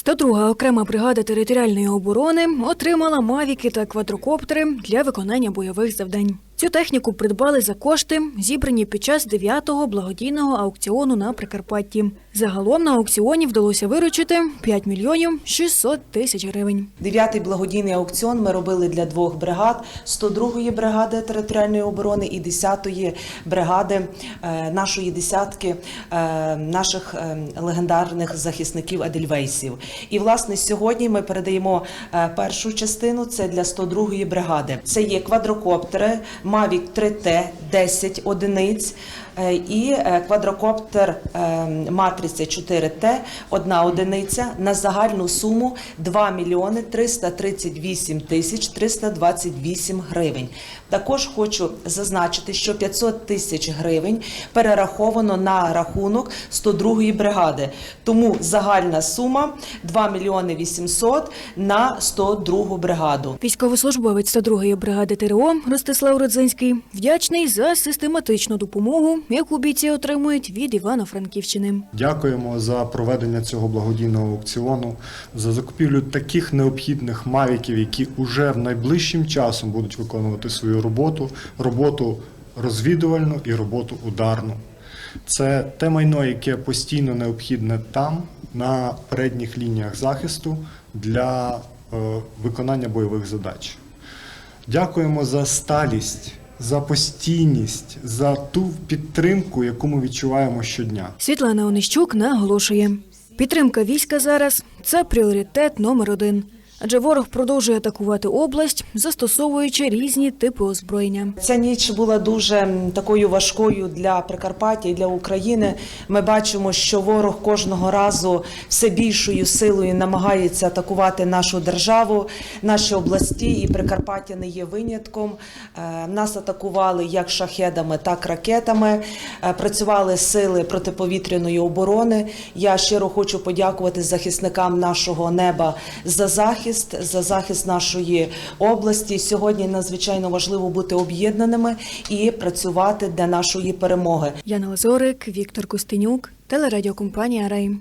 102 окрема бригада територіальної оборони отримала мавіки та квадрокоптери для виконання бойових завдань. Цю техніку придбали за кошти, зібрані під час 9-го благодійного аукціону на Прикарпатті. Загалом на аукціоні вдалося виручити 5 мільйонів 600 тисяч гривень. Дев'ятий благодійний аукціон ми робили для двох бригад: 102-ї бригади територіальної оборони і 10-ї бригади е, нашої десятки е, наших е, легендарних захисників Едельвейсів. І власне сьогодні ми передаємо першу частину. Це для 102-ї бригади. Це є квадрокоптери Mavic 3T 10 одиниць. Е, І е, квадрокоптер е, матриця 4Т, одна одиниця на загальну суму 2 мільйони 338 тисяч 328 гривень. Також хочу зазначити, що 500 тисяч гривень перераховано на рахунок 102-ї бригади. Тому загальна сума 2 мільйони 800 на 102-гу бригаду. Військовослужбовець 102-ї бригади ТРО Ростислав Родзинський вдячний за систематичну допомогу, яку бійці отримують від Івано-Франківщини. Дякуємо за проведення цього благодійного аукціону, за закупівлю таких необхідних мавіків, які уже в найближчим часом будуть виконувати свою роботу, роботу розвідувальну і роботу ударну. Це те майно, яке постійно необхідне там, на передніх лініях захисту для е, виконання бойових задач. Дякуємо за сталість, за постійність, за ту підтримку, яку ми відчуваємо щодня. Світлана Онищук наголошує, підтримка війська зараз це пріоритет номер один. Адже ворог продовжує атакувати область, застосовуючи різні типи озброєння. Ця ніч була дуже такою важкою для Прикарпаття і для України. Ми бачимо, що ворог кожного разу все більшою силою намагається атакувати нашу державу, наші області, і Прикарпаття не є винятком. Е, Нас атакували як шахедами, так ракетами. Е, Працювали сили протиповітряної оборони. Я щиро хочу подякувати захисникам нашого неба за захист, за захист нашої області. Сьогодні надзвичайно важливо бути об'єднаними і працювати для нашої перемоги. Яна Озорик, Віктор Костенюк, телерадіокомпанія Рейм.